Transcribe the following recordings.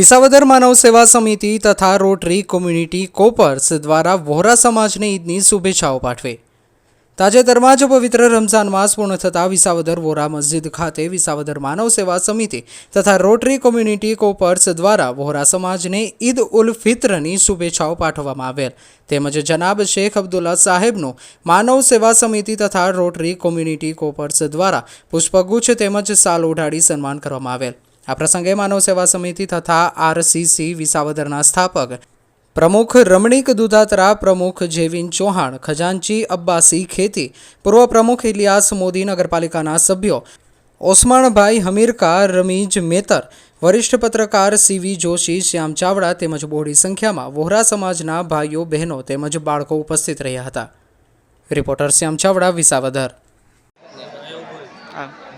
વિસાવદર માનવ સેવા સમિતિ તથા રોટરી કોમ્યુનિટી કોપર્સ દ્વારા વહોરા સમાજને ઈદની શુભેચ્છાઓ પાઠવી. તાજેતરમાં જ પવિત્ર રમઝાન માસ પૂર્ણ થતાં વિસાવદર વોરા મસ્જિદ ખાતે વિસાવદર માનવ સેવા સમિતિ તથા રોટરી કોમ્યુનિટી કોપર્સ દ્વારા વહોરા સમાજને ઈદ ઉલ ફિત્રની શુભેચ્છાઓ પાઠવવામાં આવેલ. તેમજ જનાબ શેખ અબ્દુલ્લા સાહેબનું માનવ સેવા સમિતિ તથા રોટરી કોમ્યુનિટી કોપર્સ દ્વારા પુષ્પગુચ્છ તેમજ સાલ ઓઢાડી સન્માન કરવામાં આવેલ. આ પ્રસંગે માનવ સેવા સમિતિ તથા આરસીસી વિસાવદરના સ્થાપક પ્રમુખ રમણીક દુધાતરા, પ્રમુખ જેવિન ચૌહાણ, ખજાનચી અબ્બાસી ખેતી, પૂર્વ પ્રમુખ ઇલિયાસ મોદી નગરપાલિકાના સભ્યો ઓસમાણભાઈ હમીરકા, રમીજ મેતર, વરિષ્ઠ પત્રકાર સીવી જોશી, શ્યામ ચાવડા તેમજ બહોળી સંખ્યામાં વોહરા સમાજના ભાઈઓ, બહેનો તેમજ બાળકો ઉપસ્થિત રહ્યા હતા. રિપોર્ટર શ્યામ ચાવડા, વિસાવદર.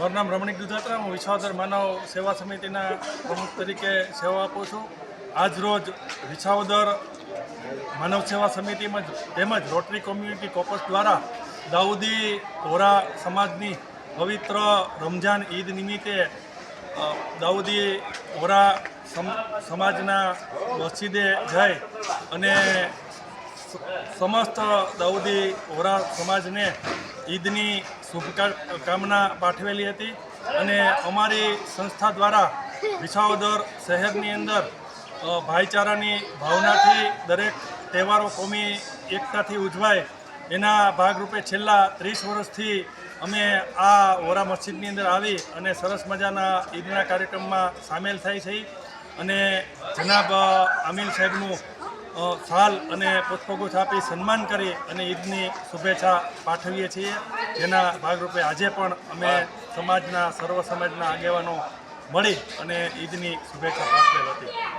મારું નામ રમણીક દુધાત્રા, હું વિસાવદર માનવ સેવા સમિતિના પ્રમુખ તરીકે સેવા આપું છું. આજ રોજ વિસાવદર માનવ સેવા સમિતિમાં તેમજ રોટરી કોમ્યુનિટી કોપસ દ્વારા દાઉદી હોરા સમાજની પવિત્ર રમઝાન ઈદ નિમિત્તે દાઉદી હોરા સમાજના મસ્જિદે જઈ અને સમસ્ત દાઉદી વોરા સમાજને ઈદની શુભકામના પાઠવેલી હતી અને અમારી સંસ્થા દ્વારા વિસાવદર શહેરની અંદર ભાઈચારાની ભાવનાથી દરેક તહેવારો કોમી એકતાથી ઉજવાય એના ભાગરૂપે છેલ્લા ત્રીસ વર્ષથી અમે આ વોરા મસ્જિદની અંદર આવી અને સરસ મજાના ઈદના કાર્યક્રમમાં સામેલ થાય છે. અને જનાબ અ, આમિલ સાહેબનું શાલ અને પુષ્પગુચ્છ આપી સન્માન કરી અને ઈદની શુભેચ્છા પાઠવીએ છીએ. જેના ભાગરૂપે આજે પણ અમે સમાજના, સર્વ સમાજના આગેવાનો મળી અને ઈદની શુભેચ્છા પાઠવેલ હતી.